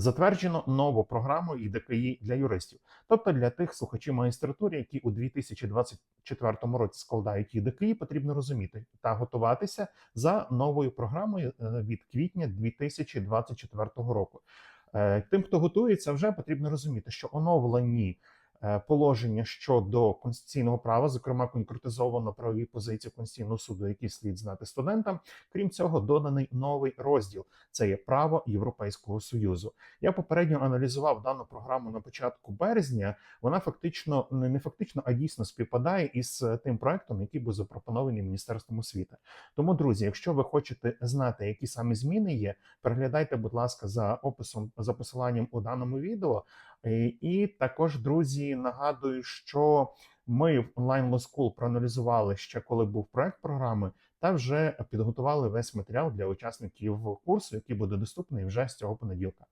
Затверджено нову програму ІДКІ для юристів, тобто для тих слухачів магістратури, які у 2024 році складають ІДКІ, потрібно розуміти та готуватися за новою програмою е, від квітня 2024 року. Е, Тим, хто готується, вже потрібно розуміти, що оновлені положення щодо конституційного права, зокрема конкретизовано правові позиції Конституційного суду, які слід знати студентам. Крім цього, доданий новий розділ це є право Європейського союзу. Я попередньо аналізував дану програму на початку березня. Вона фактично не не фактично, а дійсно співпадає із е, тим проектом, який був запропонований міністерством освіти. Тому, друзі, якщо ви хочете знати, які саме зміни є, переглядайте, будь ласка, за описом за посиланням у даному відео. Е, І також, друзі, нагадую, що ми в онлайн School проаналізували ще коли був проект програми, та вже підготували весь матеріал для учасників курсу, який буде доступний вже з цього понеділка.